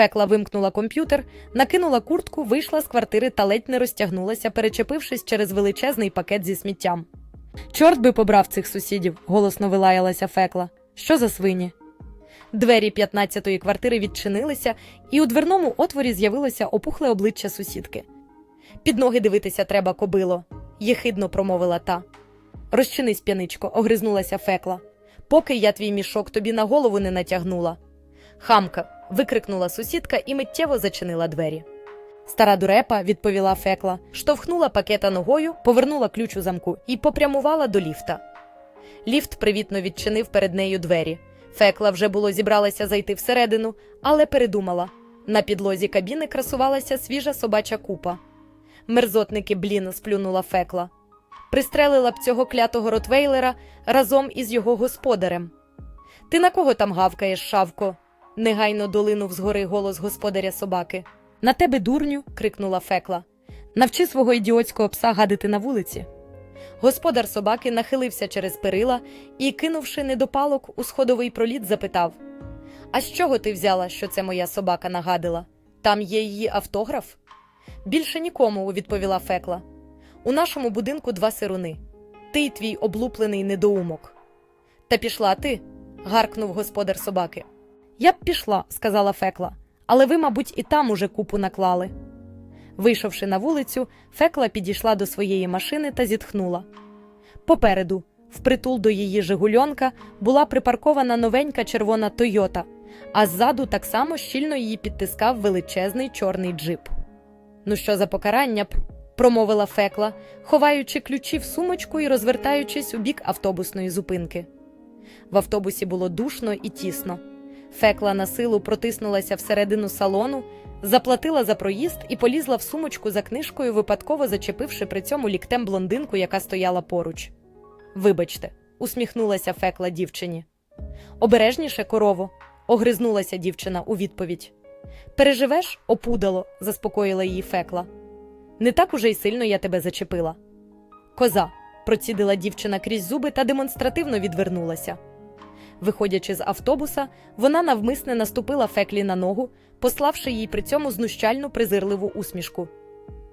Фекла вимкнула комп'ютер, накинула куртку, вийшла з квартири та ледь не розтягнулася, перечепившись через величезний пакет зі сміттям. Чорт би побрав цих сусідів, голосно вилаялася Фекла. Що за свині? Двері 15-ї квартири відчинилися, і у дверному отворі з'явилося опухле обличчя сусідки. Під ноги дивитися треба, кобило, єхидно промовила та. Розчинись, п'яничко, огризнулася Фекла. Поки я твій мішок тобі на голову не натягнула. Хамка. Викрикнула сусідка і миттєво зачинила двері. Стара дурепа, відповіла Фекла, штовхнула пакета ногою, повернула ключ у замку і попрямувала до ліфта. Ліфт привітно відчинив перед нею двері. Фекла вже було зібралася зайти всередину, але передумала. На підлозі кабіни красувалася свіжа собача купа. Мерзотники, блін, сплюнула Фекла. Пристрелила б цього клятого ротвейлера разом із його господарем. Ти на кого там гавкаєш, шавко? Негайно долинув згори голос господаря собаки. На тебе, дурню. крикнула Фекла. Навчи свого ідіотського пса гадити на вулиці. Господар собаки нахилився через перила і, кинувши недопалок у сходовий проліт, запитав: А з чого ти взяла, що це моя собака нагадила? Там є її автограф? Більше нікому, відповіла Фекла. У нашому будинку два сируни. Ти й твій облуплений недоумок. Та пішла ти. гаркнув господар собаки. Я б пішла, сказала Фекла, але ви, мабуть, і там уже купу наклали. Вийшовши на вулицю, Фекла підійшла до своєї машини та зітхнула. Попереду, впритул до її Жигульонка, була припаркована новенька червона Тойота, а ззаду так само щільно її підтискав величезний чорний джип. Ну що за покарання б? промовила Фекла, ховаючи ключі в сумочку і розвертаючись у бік автобусної зупинки. В автобусі було душно і тісно. Фекла на силу протиснулася всередину салону, заплатила за проїзд і полізла в сумочку за книжкою, випадково зачепивши при цьому ліктем блондинку, яка стояла поруч. Вибачте, усміхнулася Фекла дівчині. Обережніше, корово, огризнулася дівчина у відповідь. Переживеш, опудало, заспокоїла її Фекла. Не так уже й сильно я тебе зачепила. Коза, процідила дівчина крізь зуби та демонстративно відвернулася. Виходячи з автобуса, вона навмисне наступила Феклі на ногу, пославши їй при цьому знущальну презирливу усмішку.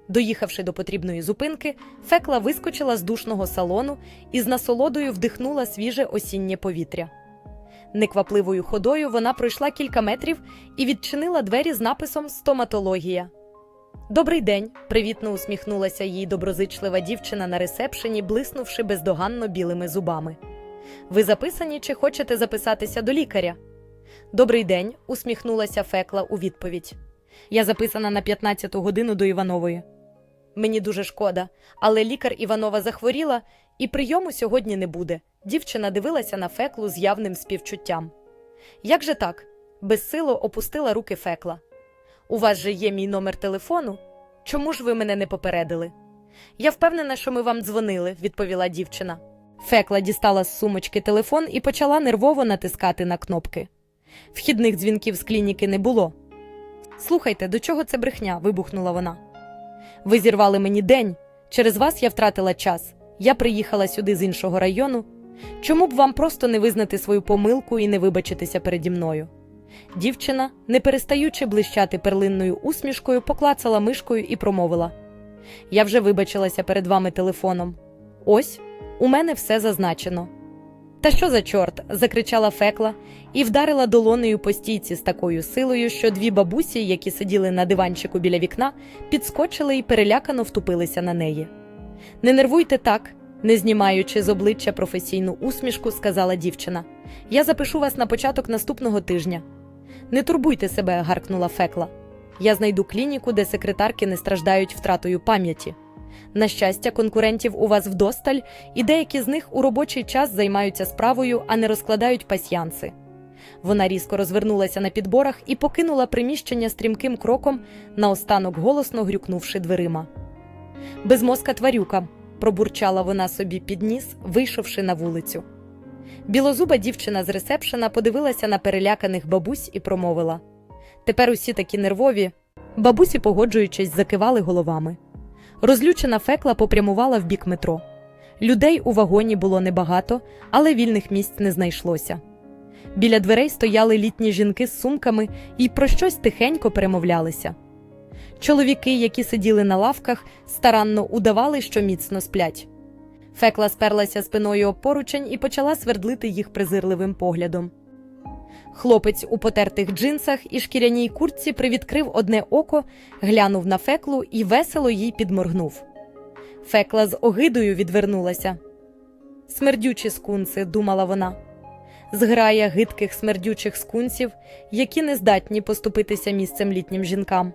Доїхавши до потрібної зупинки, Фекла вискочила з душного салону і з насолодою вдихнула свіже осіннє повітря. Неквапливою ходою вона пройшла кілька метрів і відчинила двері з написом Стоматологія. Добрий день, привітно усміхнулася їй доброзичлива дівчина на ресепшені, блиснувши бездоганно білими зубами. Ви записані чи хочете записатися до лікаря? Добрий день, усміхнулася Фекла у відповідь. Я записана на 15-ту годину до Іванової. Мені дуже шкода, але лікар Іванова захворіла, і прийому сьогодні не буде. Дівчина дивилася на Феклу з явним співчуттям. Як же так? Безсило опустила руки Фекла. У вас же є мій номер телефону? Чому ж ви мене не попередили? Я впевнена, що ми вам дзвонили, відповіла дівчина. Фекла дістала з сумочки телефон і почала нервово натискати на кнопки. Вхідних дзвінків з клініки не було. Слухайте, до чого це брехня? вибухнула вона. Ви зірвали мені день. Через вас я втратила час. Я приїхала сюди з іншого району. Чому б вам просто не визнати свою помилку і не вибачитися переді мною? Дівчина, не перестаючи блищати перлинною усмішкою, поклацала мишкою і промовила: Я вже вибачилася перед вами телефоном. Ось, у мене все зазначено. Та що за чорт? закричала Фекла і вдарила долонею по стійці з такою силою, що дві бабусі, які сиділи на диванчику біля вікна, підскочили і перелякано втупилися на неї. Не нервуйте так, не знімаючи з обличчя професійну усмішку, сказала дівчина. Я запишу вас на початок наступного тижня. Не турбуйте себе, гаркнула Фекла. Я знайду клініку, де секретарки не страждають втратою пам'яті. На щастя, конкурентів у вас вдосталь, і деякі з них у робочий час займаються справою, а не розкладають пасьянси. Вона різко розвернулася на підборах і покинула приміщення стрімким кроком, наостанок голосно грюкнувши дверима. Безмозка тварюка, пробурчала вона собі під ніс, вийшовши на вулицю. Білозуба дівчина з ресепшена подивилася на переляканих бабусь і промовила Тепер усі такі нервові. Бабусі, погоджуючись, закивали головами. Розлючена фекла попрямувала в бік метро. Людей у вагоні було небагато, але вільних місць не знайшлося. Біля дверей стояли літні жінки з сумками і про щось тихенько перемовлялися. Чоловіки, які сиділи на лавках, старанно удавали, що міцно сплять. Фекла сперлася спиною об поручень і почала свердлити їх презирливим поглядом. Хлопець у потертих джинсах і шкіряній куртці привідкрив одне око, глянув на феклу і весело їй підморгнув. Фекла з огидою відвернулася. Смердючі скунси, думала вона. Зграя гидких смердючих скунсів, які не здатні поступитися місцем літнім жінкам.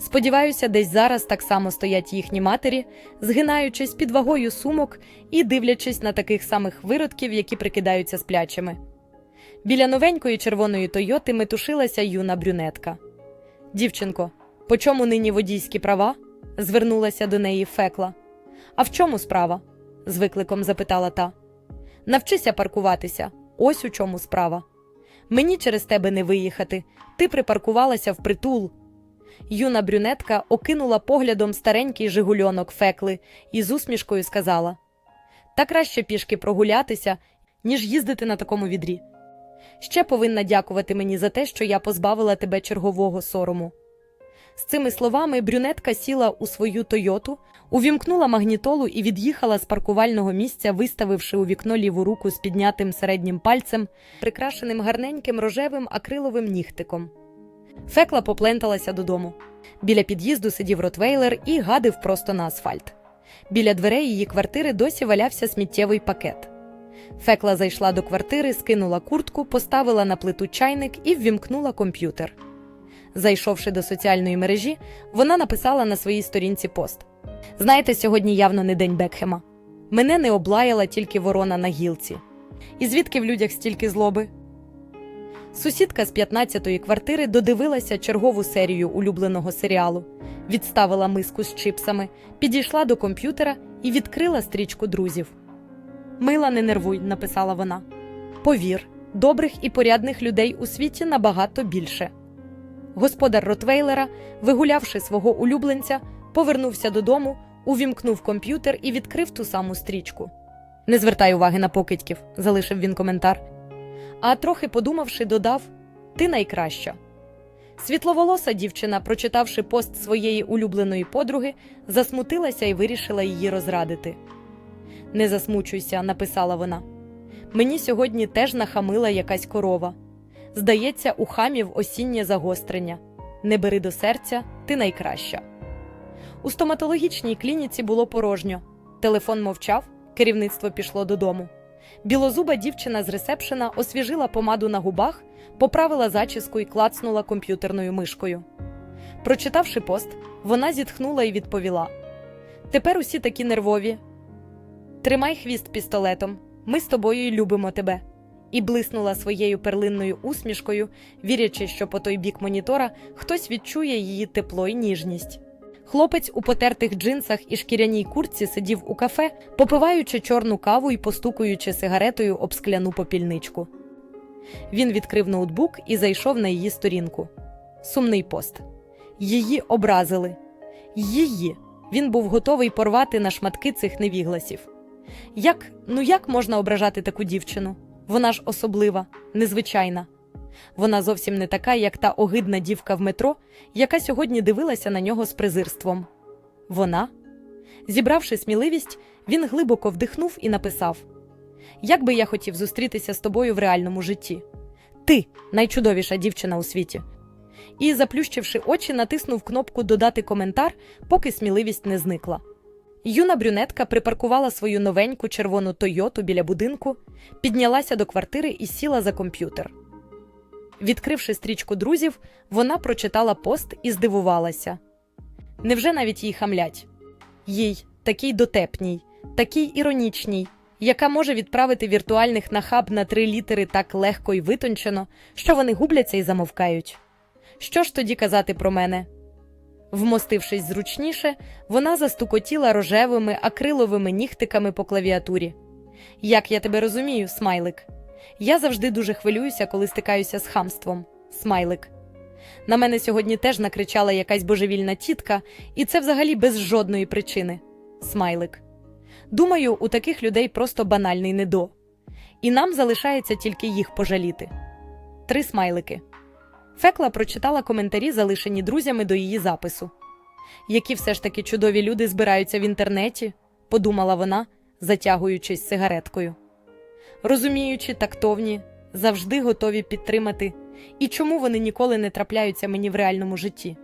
Сподіваюся, десь зараз так само стоять їхні матері, згинаючись під вагою сумок і дивлячись на таких самих виродків, які прикидаються сплячими. Біля новенької червоної Тойоти метушилася юна брюнетка. Дівчинко, по чому нині водійські права? звернулася до неї фекла. А в чому справа? з викликом запитала та. Навчися паркуватися. Ось у чому справа. Мені через тебе не виїхати. Ти припаркувалася в притул. Юна брюнетка окинула поглядом старенький жигульонок фекли і з усмішкою сказала: Та краще пішки прогулятися, ніж їздити на такому відрі. Ще повинна дякувати мені за те, що я позбавила тебе чергового сорому. З цими словами брюнетка сіла у свою Тойоту, увімкнула магнітолу і від'їхала з паркувального місця, виставивши у вікно ліву руку з піднятим середнім пальцем, прикрашеним гарненьким рожевим акриловим нігтиком. Фекла попленталася додому. Біля під'їзду сидів ротвейлер і гадив просто на асфальт. Біля дверей її квартири досі валявся сміттєвий пакет. Фекла зайшла до квартири, скинула куртку, поставила на плиту чайник і ввімкнула комп'ютер. Зайшовши до соціальної мережі, вона написала на своїй сторінці пост: Знаєте, сьогодні явно не день Бекхема. Мене не облаяла тільки ворона на гілці. І звідки в людях стільки злоби? Сусідка з 15-ї квартири додивилася чергову серію улюбленого серіалу, відставила миску з чипсами, підійшла до комп'ютера і відкрила стрічку друзів. Мила, не нервуй, написала вона. Повір, добрих і порядних людей у світі набагато більше. Господар Ротвейлера, вигулявши свого улюбленця, повернувся додому, увімкнув комп'ютер і відкрив ту саму стрічку. Не звертай уваги на покидьків, залишив він коментар. А трохи подумавши, додав Ти найкраща. Світловолоса дівчина, прочитавши пост своєї улюбленої подруги, засмутилася і вирішила її розрадити. Не засмучуйся, написала вона. Мені сьогодні теж нахамила якась корова. Здається, у хамів осіннє загострення. Не бери до серця, ти найкраща. У стоматологічній клініці було порожньо. Телефон мовчав, керівництво пішло додому. Білозуба дівчина з ресепшена освіжила помаду на губах, поправила зачіску і клацнула комп'ютерною мишкою. Прочитавши пост, вона зітхнула і відповіла: Тепер усі такі нервові. Тримай хвіст пістолетом, ми з тобою й любимо тебе. І блиснула своєю перлинною усмішкою, вірячи, що по той бік монітора хтось відчує її тепло і ніжність. Хлопець у потертих джинсах і шкіряній куртці сидів у кафе, попиваючи чорну каву і постукуючи сигаретою об скляну попільничку. Він відкрив ноутбук і зайшов на її сторінку. Сумний пост. Її образили. Її. Він був готовий порвати на шматки цих невігласів. Як, ну як можна ображати таку дівчину? Вона ж особлива, незвичайна. Вона зовсім не така, як та огидна дівка в метро, яка сьогодні дивилася на нього з презирством. Вона, зібравши сміливість, він глибоко вдихнув і написав: Як би я хотів зустрітися з тобою в реальному житті? Ти найчудовіша дівчина у світі. І, заплющивши очі, натиснув кнопку Додати коментар, поки сміливість не зникла. Юна брюнетка припаркувала свою новеньку червону Тойоту біля будинку, піднялася до квартири і сіла за комп'ютер. Відкривши стрічку друзів, вона прочитала пост і здивувалася. Невже навіть їй хамлять? Їй, такій дотепній, такій іронічній, яка може відправити віртуальних на хаб на три літери так легко і витончено, що вони губляться і замовкають. Що ж тоді казати про мене? Вмостившись зручніше, вона застукотіла рожевими акриловими нігтиками по клавіатурі. Як я тебе розумію, смайлик? Я завжди дуже хвилююся, коли стикаюся з хамством. Смайлик. На мене сьогодні теж накричала якась божевільна тітка, і це взагалі без жодної причини. Смайлик. Думаю, у таких людей просто банальний недо. і нам залишається тільки їх пожаліти. Три смайлики. Фекла прочитала коментарі, залишені друзями до її запису. Які все ж таки чудові люди збираються в інтернеті, подумала вона, затягуючись сигареткою. Розуміючи, тактовні, завжди готові підтримати, і чому вони ніколи не трапляються мені в реальному житті.